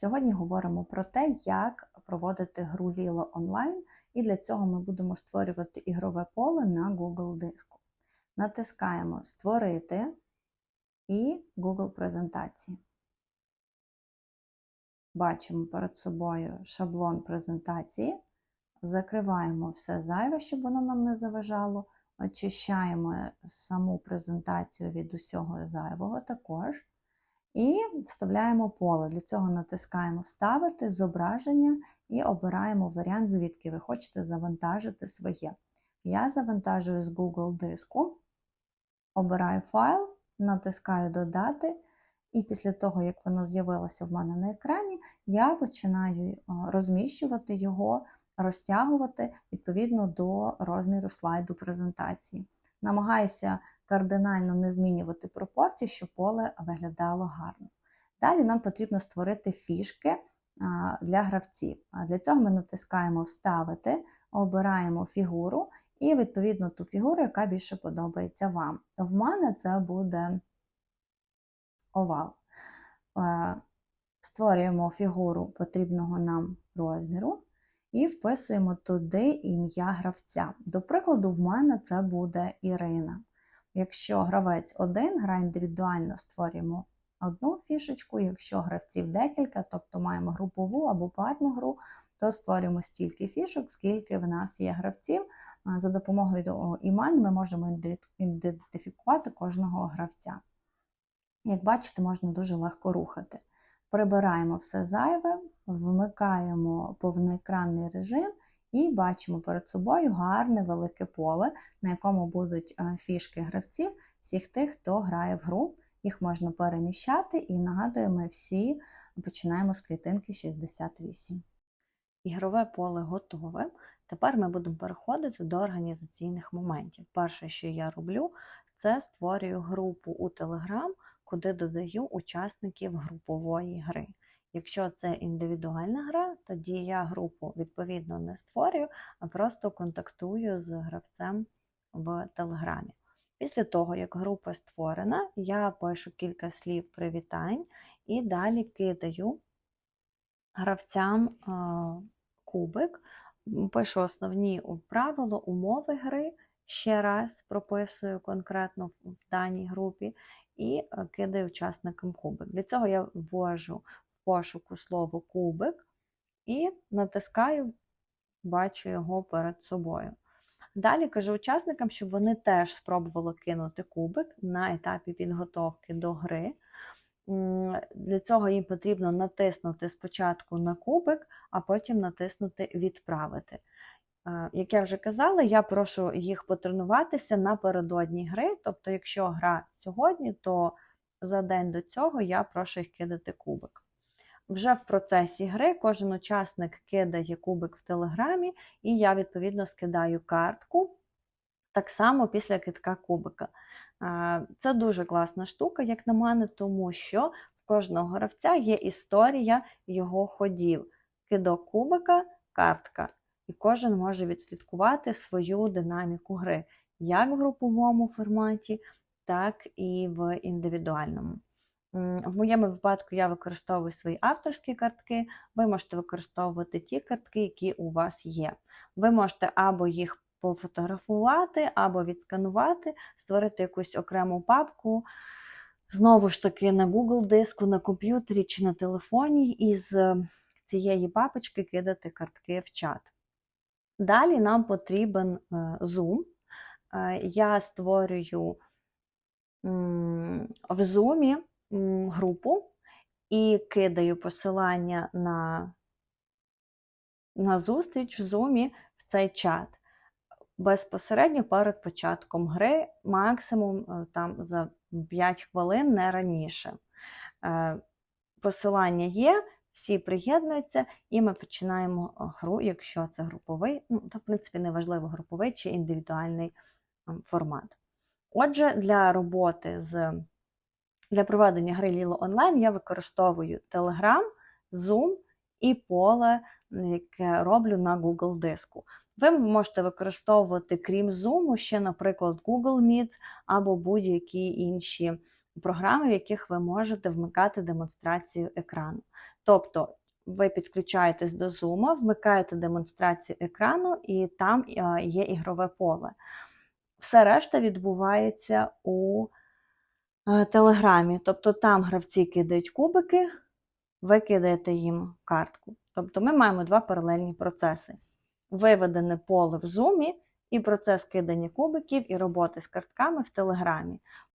Сьогодні говоримо про те, як проводити гру Lilo онлайн, і для цього ми будемо створювати ігрове поле на Google диску. Натискаємо Створити і Google презентації. Бачимо перед собою шаблон презентації, закриваємо все зайве, щоб воно нам не заважало, очищаємо саму презентацію від усього зайвого також. І вставляємо поле. Для цього натискаємо Вставити зображення і обираємо варіант, звідки ви хочете завантажити своє. Я завантажую з Google диску, обираю файл, натискаю Додати, і після того, як воно з'явилося в мене на екрані, я починаю розміщувати його, розтягувати відповідно до розміру слайду презентації. Намагаюся кардинально не змінювати пропорції, щоб поле виглядало гарно. Далі нам потрібно створити фішки для гравців. Для цього ми натискаємо Вставити, обираємо фігуру і, відповідно, ту фігуру, яка більше подобається вам. В мене це буде овал. Створюємо фігуру потрібного нам розміру і вписуємо туди ім'я гравця. До прикладу, в мене це буде Ірина. Якщо гравець один, гра індивідуально створюємо одну фішечку, якщо гравців декілька, тобто маємо групову або парну гру, то створюємо стільки фішок, скільки в нас є гравців. За допомогою імен ми можемо ідентифікувати кожного гравця. Як бачите, можна дуже легко рухати. Прибираємо все зайве, вмикаємо повноекранний режим і бачимо перед собою гарне велике поле, на якому будуть е, фішки гравців, всіх тих, хто грає в гру. Їх можна переміщати, і нагадую, ми всі починаємо з клітинки 68. Ігрове поле готове. Тепер ми будемо переходити до організаційних моментів. Перше, що я роблю, це створюю групу у Telegram, куди додаю учасників групової гри. Якщо це індивідуальна гра, тоді я групу відповідно не створюю, а просто контактую з гравцем в Телеграмі. Після того, як група створена, я пишу кілька слів привітань і далі кидаю гравцям кубик, пишу основні правила, умови гри, ще раз прописую конкретно в даній групі і е, кидаю учасникам кубик. Для цього я ввожу пошуку слово кубик і натискаю, бачу його перед собою. Далі кажу учасникам, щоб вони теж спробували кинути кубик на етапі підготовки до гри. Для цього їм потрібно натиснути спочатку на кубик, а потім натиснути Відправити. Е, як я вже казала, я прошу їх потренуватися напередодні гри. Тобто, якщо гра сьогодні, то за день до цього я прошу їх кидати кубик. Вже в процесі гри кожен учасник кидає кубик в телеграмі, і я, відповідно, скидаю картку так само після кидка кубика. Це дуже класна штука, як на мене, тому що в кожного гравця є історія його ходів. Кидок кубика, картка. І кожен може відслідкувати свою динаміку гри, як в груповому форматі, так і в індивідуальному. В моєму випадку я використовую свої авторські картки, ви можете використовувати ті картки, які у вас є. Ви можете або їх пофотографувати, або відсканувати, створити якусь окрему папку. Знову ж таки, на Google диску, на комп'ютері чи на телефоні, і з цієї папочки кидати картки в чат. Далі нам потрібен е, Zoom. Е, я створюю в Zoom групу і кидаю посилання на на зустріч в Zoom в цей чат. Безпосередньо перед початком гри, максимум е, там за 5 хвилин, не раніше. Е, посилання є, всі приєднуються, і ми починаємо е, гру, якщо це груповий, ну, то, в принципі, неважливо, груповий чи індивідуальний формат. Отже, для роботи з для проведення гри Lilo онлайн я використовую Telegram, Zoom і поле, яке роблю на Google диску. Ви можете використовувати, крім Zoom, ще, наприклад, Google Meet або будь-які інші програми, в яких ви можете вмикати демонстрацію екрану. Тобто ви підключаєтесь до Zoom, вмикаєте демонстрацію екрану, і там є ігрове поле. Все решта відбувається у Телеграмі. Тобто там гравці кидають кубики, ви кидаєте їм картку. Тобто ми маємо два паралельні процеси: виведене поле в зумі і процес кидання кубиків і роботи з картками в Телеграмі.